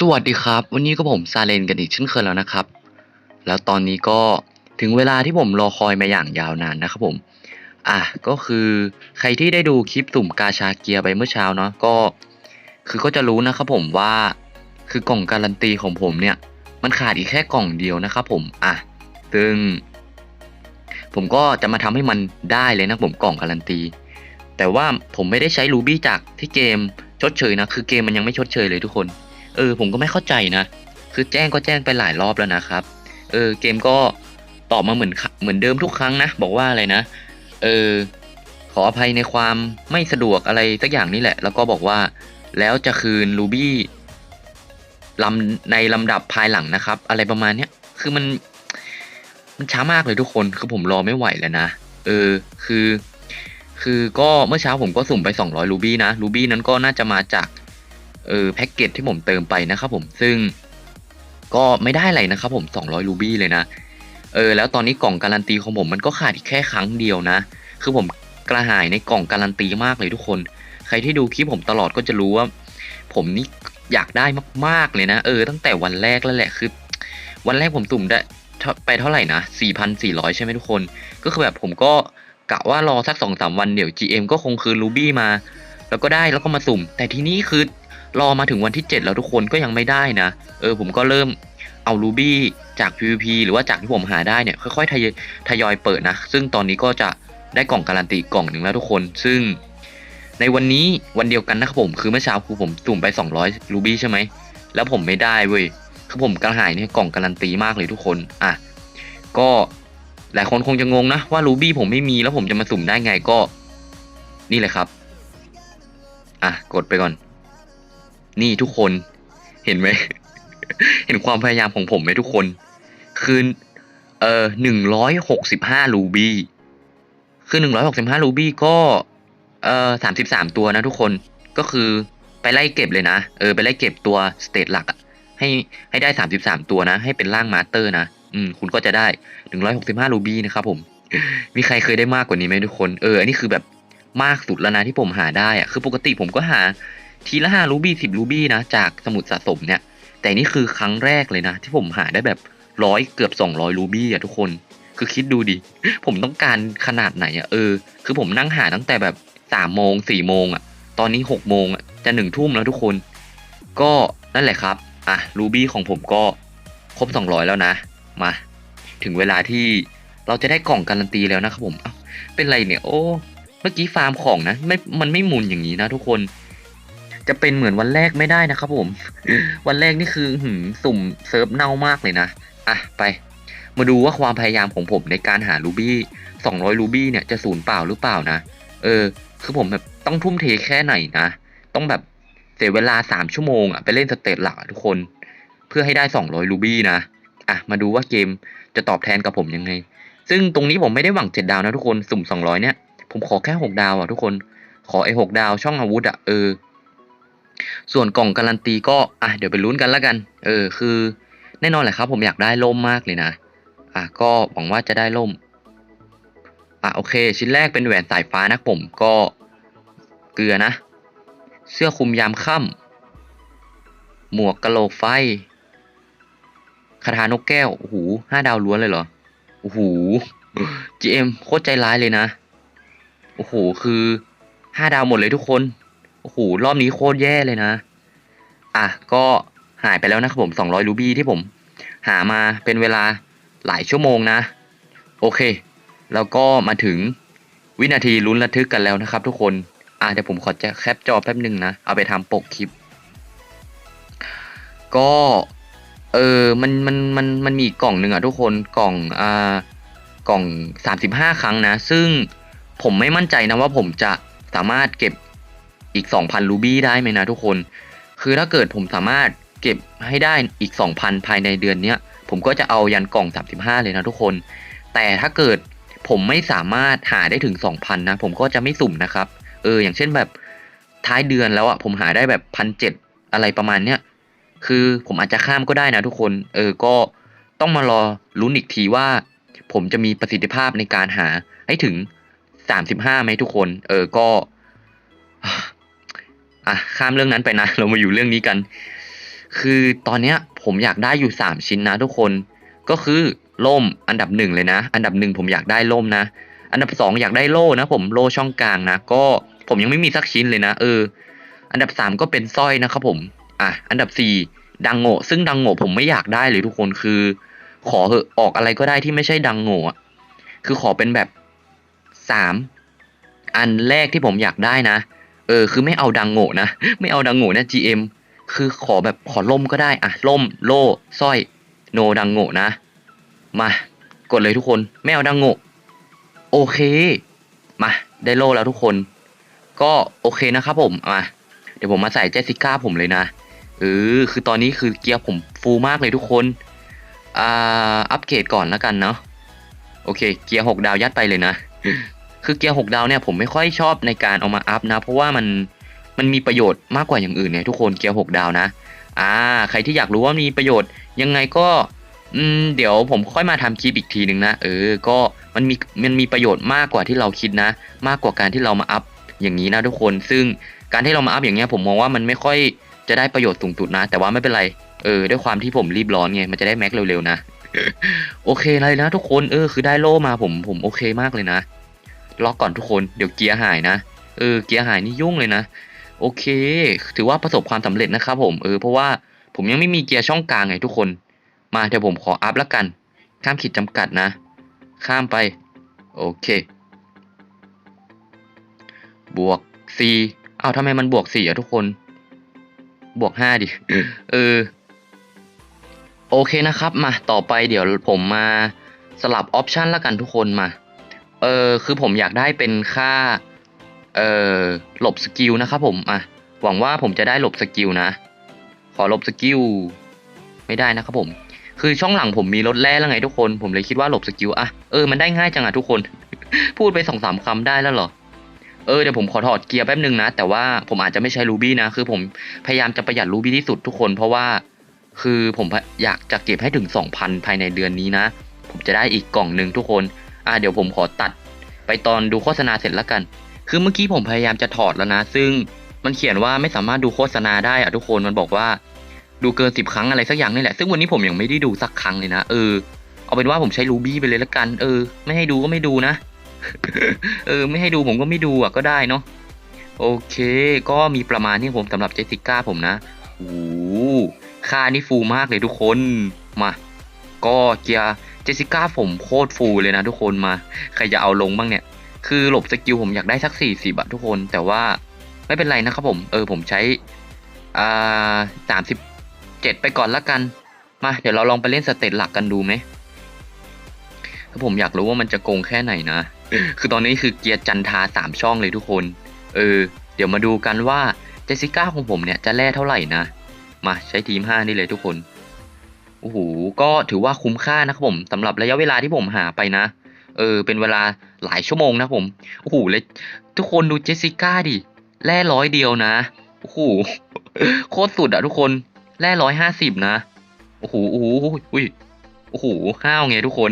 สวัสดีครับ วันนี้ก็ผมซาเลนกันอีกเช่นเคยแล้วนะครับ แล้วตอนนี้ก็ถึงเวลาที่ผมรอคอยมาอย่างยาวนานนะครับผม อะก็คือใครที่ได้ดูคลิปสุ่มกาชาเกียร์ไปเมื่อเช้าเนาะก็ คือก็จะรู้นะครับผมว่าคือกล่องการันตีของผมเนี่ย มันขาดอีกแค่กล่องเดียวนะครับผมอะซึ่ง ผมก็จะมาทำให้มันได้เลยนะผมกล่องการันตี แต่ว่าผมไม่ได้ใช้รูบี้จากที่เกมชดเชยนะคือเกมมันยังไม่ชดเชยเลยทุกคน เออ ผมก็ไม่เข้าใจนะ คือแจ้งก็แจ้งไปหลายรอบแล้วนะครับ เออ เกมก็ตอบมาเหมือนเหมือนเดิมทุกครั้งนะ บอกว่าอะไรนะ เออ ขออภัยในความไม่สะดวกอะไรสักอย่างนี่แหละ แล้วก็บอกว่าแล้วจะคืนรูบี้ลำในลำดับภายหลังนะครับ อะไรประมาณเนี้ย คือมัน มันช้ามากเลยทุกคน คือผมรอไม่ไหวแล้วนะ เออ คือ คือก็เมื่อเช้าผมก็สุ่มไป 200รูบี้นะ รูบี้นั้นก็น่าจะมาจาก เออแพ็กเกจที่ผมเติมไปนะครับผมซึ่งก็ไม่ได้อะไรนะครับผม 200 รูบี้เลยนะ เออ แล้วตอนนี้กล่องการันตีของผมมันก็ขาดอีกแค่ครั้งเดียวนะ คือผมกระหายในกล่องการันตีมากเลยทุกคน ใครที่ดูคลิปผมตลอดก็จะรู้ว่า ผมนี่อยากได้มาก ๆ เลยนะ เออ ตั้งแต่วันแรกแล้วแหละ คือ วันแรกผมสุ่มได้ไปเท่าไหร่นะ 4,400 ใช่ไหมทุกคน ก็คือแบบผมก็กะว่ารอสักสองสามวันเดี๋ยว GM ก็คงคืนรูบี้มา แล้วก็ได้แล้วก็มาสุ่ม แต่ทีนี้คือ รอมาถึงวันที่ 7 แล้วทุกคนก็ยังไม่ได้นะ เออผมก็เริ่มเอารูบี้จาก PVP หรือว่าจากที่ผมหาได้เนี่ยค่อยๆทยอยทยอยเปิดนะ ซึ่งตอนนี้ก็จะได้กล่องการันตีกล่องหนึ่งแล้วทุกคน ซึ่งในวันนี้วันเดียวกันนะครับผมคือเมื่อเช้าคือผมสุ่มไป 200รูบี้ใช่ไหมแล้วผมไม่ได้เว้ยคือผมกระหายเนี่ยกล่องการันตีมากเลยทุกคนอะก็หลายคนคงจะงงนะว่ารูบี้ผมไม่มีแล้วผมจะมาสุ่มได้ไงก็ นี่เลยครับ อะกดไปก่อน นี่ทุกคน เห็นไหม เห็นความพยายามของผมไหมทุกคน คือเออหนึ่งร้อยหกสิบห้ารูบี้ คือหนึ่งร้อยหกสิบห้ารูบี้ก็ เออสามสิบสามตัวนะทุกคน ก็คือไปไล่เก็บเลยนะ เออ ไปไล่เก็บตัวสเตตหลักอะให้ให้ได้สามสิบสามตัวนะ ให้เป็นร่างมาสเตอร์นะ อืม คุณก็จะได้หนึ่งร้อยหกสิบห้ารูบี้นะครับผม มีใครเคยได้มากกว่านี้ไหมทุกคน เออ อันนี้คือแบบมากสุดแล้วนะที่ผมหาได้อะคือปกติผมก็หา ทีละห้ารูบี้สิบรูบี้นะจากสมุดสะสมเนี่ย แต่นี่คือครั้งแรกเลยนะ ที่ผมหาได้แบบร้อยเกือบสองร้อยรูบี้อะทุกคน คือคิดดูดิ ผมต้องการขนาดไหนอะเออ คือผมนั่งหาตั้งแต่แบบสามโมงสี่โมงอะตอนนี้หกโมงอะจะหนึ่งทุ่มแล้วทุกคน ก็นั่นแหละครับ อะรูบี้ของผมก็ครบสองร้อยแล้วนะ มา ถึงเวลาที่เราจะได้กล่องการันตีแล้วนะครับผมเอ้าเป็นไรเนี่ย โอ้ เมื่อกี้ฟาร์มของนะ ไม่ มันไม่หมุนอย่างนี้นะทุกคน จะเป็นเหมือนวันแรกไม่ได้นะครับผม วันแรกนี่คือหืมสุ่มเซิร์ฟเน่ามากเลยนะ อะไป มาดูว่าความพยายามของผมในการหารูบี้200รูบี้เนี่ยจะสูญเปล่าหรือเปล่านะ เออ คือผมแบบต้องทุ่มเทแค่ไหนนะ ต้องแบบเสียเวลา 3 ชั่วโมงอะไปเล่นสเตจหลักทุกคน เพื่อให้ได้ 200รูบี้นะ อะ มาดูว่าเกมจะตอบแทนกับผมยังไง ซึ่งตรงนี้ผมไม่ได้หวัง 7 ดาวนะทุกคน สุ่ม 200 เนี่ย ผมขอแค่ 6 ดาวอะทุกคน ขอไอ้6ดาวช่องอาวุธอะเออ ส่วนกล่องการันตีก็อะเดี๋ยวไปลุ้นกันแล้วกัน เออคือแน่นอนแหละครับผมอยากได้ล่มมากเลยนะ อะก็หวังว่าจะได้ล่ม อะโอเค ชิ้นแรกเป็นแหวนสายฟ้านะผมก็เกลือนะ เสื้อคลุมยามค่ำหมวกกะโหลกไฟคาถานกแก้วโอ้โหห้าดาวล้วนเลยเหรอโอ้โห GM โคตรใจร้ายเลยนะ โอ้โห คือห้าดาวหมดเลยทุกคน อ้โหรอบนี้โคตรแย่เลยนะ อะ ก็หายไปแล้วนะครับผมสองร้อยรูบี้ที่ผม หามาเป็นเวลาหลายชั่วโมงนะ โอเค แล้วก็มาถึงวินาทีลุ้นระทึกกันแล้วนะครับ ทุกคน อะเดี๋ยวผมขอจะแคปจอแป๊บหนึ่งนะ เอาไปทำปกคลิป ก็ เออ มัน มัน มัน มันมีกล่องหนึ่งอะทุกคน กล่อง อ่า กล่องสามสิบห้าครั้งนะ ซึ่งผมไม่มั่นใจนะว่าผมจะสามารถเก็บ อีกสองพันรูบี้ได้ไหมนะทุกคน คือถ้าเกิดผมสามารถเก็บให้ได้อีกสองพันภายในเดือนเนี้ย ผมก็จะเอายันกล่องสามสิบห้าเลยนะทุกคน แต่ถ้าเกิดผมไม่สามารถหาได้ถึงสองพันนะ ผมก็จะไม่สุ่มนะครับ เออ อย่างเช่นแบบท้ายเดือนแล้วอะผมหาได้แบบพันเจ็ดอะไรประมาณเนี้ย คือผมอาจจะข้ามก็ได้นะทุกคน เออ ก็ต้องมารอลุ้นอีกทีว่า ผมจะมีประสิทธิภาพในการหาให้ถึงสามสิบห้าไหมทุกคน เออ ก็ อะข้ามเรื่องนั้นไปนะ เรามาอยู่เรื่องนี้กัน คือตอนเนี้ยผมอยากได้อยู่สามชิ้นนะทุกคน ก็คือล่มอันดับหนึ่งเลยนะ อันดับหนึ่งผมอยากได้ล่มนะ อันดับสองอยากได้โล่นะผมโล่ช่องกลางนะ ก็ผมยังไม่มีสักชิ้นเลยนะ เออ อันดับสามก็เป็นสร้อยนะครับผม อะ อันดับสี่ดังโง่ซึ่งดังโง่ผมไม่อยากได้เลยทุกคนคือ ขอเหอะออกอะไรก็ได้ที่ไม่ใช่ดังโง่คือขอเป็นแบบสามอันแรกที่ผมอยากได้นะ เออคือไม่เอาดังโง่นะไม่เอาดังโง่นะ GM คือขอแบบขอล่มก็ได้อะล่มโล่สร้อยโนดังโง่นะมากดเลยทุกคนไม่เอาดังโง่โอเคมาได้โล่แล้วทุกคน ก็โอเคนะครับผมมาเดี๋ยวผมมาใส่เจสสิก้าผมเลยนะเออคือตอนนี้คือเกียร์ผมฟูมากเลยทุกคนอ่าอัปเกรดก่อนแล้วกันเนาะโอเค เกียร์หกดาวยัดไปเลยนะ คือเกียร์หกดาวเนี่ยผมไม่ค่อยชอบในการเอามาอัพนะ เพราะว่ามันมันมีประโยชน์มากกว่าอย่างอื่นเนี่ยทุกคนเกียร์หกดาวนะอ่าใครที่อยากรู้ว่ามีประโยชน์ยังไงก็อืมเดี๋ยวผมค่อยมาทำคลิปอีกทีหนึ่งนะเออก็มันมีมันมีประโยชน์มากกว่าที่เราคิดนะ มากกว่าการที่เรามาอัพอย่างนี้นะทุกคน ซึ่งการที่เรามาอัพอย่างเงี้ยผมมองว่ามันไม่ค่อยจะได้ประโยชน์สูงสุดนะ แต่ว่าไม่เป็นไรเออด้วยความที่ผมรีบร้อนไงมันจะได้แม็กเร็วๆนะโอเคเลยนะทุกคนเออคือได้โล่มาผมผมโอเคมากเลยนะ ล็อกก่อนทุกคนเดี๋ยวเกียร์หายนะเออเกียร์หายนี่ยุ่งเลยนะ โอเค ถือว่าประสบความสำเร็จนะครับผมเออเพราะว่าผมยังไม่มีเกียร์ช่องกลางไงทุกคน มาเดี๋ยวผมขออัพแล้วกัน ข้ามขีดจำกัดนะ ข้ามไปโอเค บวกสี่อ้าวทำไมมันบวกสี่อะทุกคน บวกห้าดิเออโอเคนะครับมาต่อไปเดี๋ยวผมมาสลับออปชันแล้วกันทุกคนมา เออคือผมอยากได้เป็นค่าเออหลบสกิลนะครับผมอะหวังว่าผมจะได้หลบสกิลนะ ขอหลบสกิลไม่ได้นะครับผม คือช่องหลังผมมีรถแร่แล้วไงทุกคน ผมเลยคิดว่าหลบสกิลอะเออมันได้ง่ายจังอะทุกคน พูดไปสองสามคำได้แล้วเหรอเออเดี๋ยวผมขอถอดเกียร์แป๊บนึงนะ แต่ว่าผมอาจจะไม่ใช้รูบี้นะ คือผมพยายามจะประหยัดรูบี้ที่สุดทุกคน เพราะว่าคือผมอยากจะเก็บให้ถึง 2,000 ภายในเดือนนี้นะ ผมจะได้อีกกล่องหนึ่งทุกคน อะเดี๋ยวผมขอตัด ไปตอนดูโฆษณาเสร็จแล้วกัน คือเมื่อกี้ผมพยายามจะถอดแล้วนะ ซึ่งมันเขียนว่าไม่สามารถดูโฆษณาได้อะทุกคนมันบอกว่า ดูเกินสิบครั้งอะไรสักอย่างนี่แหละ ซึ่งวันนี้ผมยังไม่ได้ดูสักครั้งเลยนะเออเอาเป็นว่าผมใช้รูบี้ไปเลยแล้วกัน เออ ไม่ให้ดูก็ไม่ดูนะ เออ ไม่ให้ดูผมก็ไม่ดูอะก็ได้เนาะโอเค ก็มีประมาณนี้ผมสำหรับเจสิก้าผมนะโอ้ค่านี่ฟูมากเลยทุกคนมา ก็เกียร์ เจสิก้าผมโคตรฟูเลยนะทุกคนมา ใครจะเอาลงบ้างเนี่ย คือหลบสกิลผมอยากได้สักสี่สิบอะทุกคน แต่ว่าไม่เป็นไรนะครับผม เออผมใช้ อ่าสามสิบเจ็ดไปก่อนละกัน มา เดี๋ยวเราลองไปเล่นสเตตหลักกันดูไหมคือผมอยากรู้ว่ามันจะโกงแค่ไหนนะ คือตอนนี้คือเกียร์จันทาสามช่องเลยทุกคน เออ เดี๋ยวมาดูกันว่าเจสสิก้าของผมเนี่ยจะแล่เท่าไหร่นะ มาใช้ทีมห้านี่เลยทุกคน โอ้โหก็ถือว่าคุ้มค่านะครับผมสำหรับระยะเวลาที่ผมหาไปนะ เออ เป็นเวลาหลายชั่วโมงนะผมโอ้โหเลยทุกคนดูเจสสิก้าดิแร่ร้อยเดียวนะโอ้โหโคตรสุดอะทุกคนแร่ร้อยห้าสิบนะโอ้โหโอ้โหอุ้ยโอ้โหห้าวไงทุกคน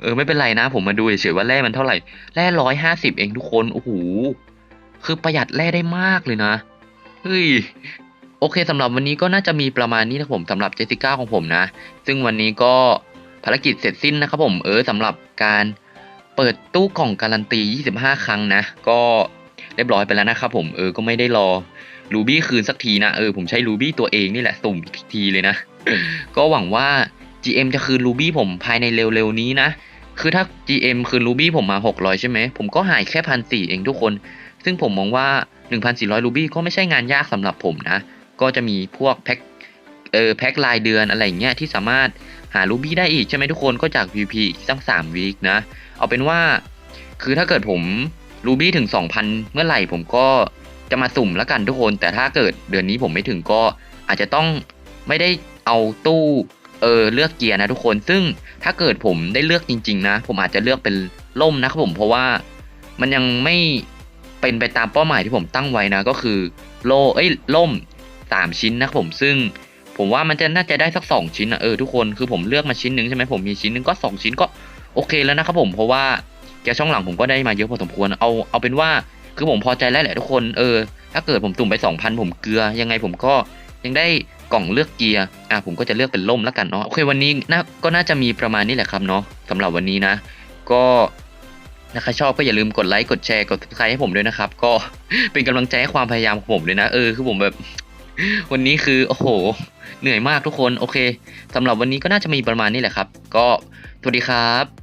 เออไม่เป็นไรนะ ผมมาดูเฉยๆว่าแร่มันเท่าไหร่แร่ร้อยห้าสิบเองทุกคนโอ้โหคือประหยัดแร่ได้มากเลยนะเฮ้ย โอเคสำหรับวันนี้ก็น่าจะมีประมาณนี้นะผมสำหรับเจสสิก้าของผมนะ ซึ่งวันนี้ก็ภารกิจเสร็จสิ้นนะครับผมเออสำหรับการเปิดตู้กล่องการันตี 25 ครั้งนะ ก็เรียบร้อยไปแล้วนะครับผมเออก็ไม่ได้รอรูบี้คืนสักทีนะเออผมใช้รูบี้ตัวเองนี่แหละสุ่มอีกทีเลยนะ ก็หวังว่า GM จะคืนรูบี้ผมภายในเร็วๆนี้นะ คือถ้า GM คืนรูบี้ผมมา 600 ใช่ไหม ผมก็หายแค่พันสี่เองทุกคน ซึ่งผมมองว่า 1,400รูบี้ก็ไม่ใช่งานยากสำหรับผมนะ ก็จะมีพวกแพ็คเออแพ็ครายเดือนอะไรอย่างเงี้ยที่สามารถหารูบี้ได้อีกใช่ไหมทุกคนก็จาก VP อีกตั้ง3วีคนะ เอาเป็นว่า คือถ้าเกิดผมรูบี้ถึง 2,000 เมื่อไหร่ผมก็จะมาสุ่มแล้วกันทุกคน แต่ถ้าเกิดเดือนนี้ผมไม่ถึงก็อาจจะต้องไม่ได้เอาตู้เออเลือกเกียร์นะทุกคน ซึ่งถ้าเกิดผมได้เลือกจริง ๆ นะ ผมอาจจะเลือกเป็นล่มนะครับผมเพราะว่ามันยังไม่เป็นไปตามเป้าหมายที่ผมตั้งไว้นะ ก็คือโลเอ้ยล่ม 3 ชิ้นนะผมซึ่งผมว่ามันจะน่าจะได้สัก 2 ชิ้นนะเออทุกคนคือผมเลือกมาชิ้นหนึ่งใช่ไหมผมมีชิ้นหนึ่งก็ 2 ชิ้นก็โอเคแล้วนะครับผมเพราะว่าแกช่องหลังผมก็ได้มาเยอะพอสมควรเอาเอาเป็นว่าคือผมพอใจแล้วแหละทุกคนเออถ้าเกิดผมตุ่มไป 2,000 ผมเกลือยังไงผมก็ยังได้กล่องเลือกเกียร์อะผมก็จะเลือกเป็นล่มแล้วกันเนาะโอเควันนี้น่าก็น่าจะมีประมาณนี้แหละครับเนาะสำหรับวันนี้นะ ก็นะาใครชอบก็อย่าลืมกดไลค์กดแชร์กดติดตามให้ผมด้วยนะครับ ก็เป็นกำลังใจให้ความพยายามของผมด้วยนะ เออคือผมแบบ วันนี้คือโอ้โห เหนื่อยมากทุกคนโอเคสำหรับวันนี้ก็น่าจะมีประมาณนี้แหละครับ ก็สวัสดีครับ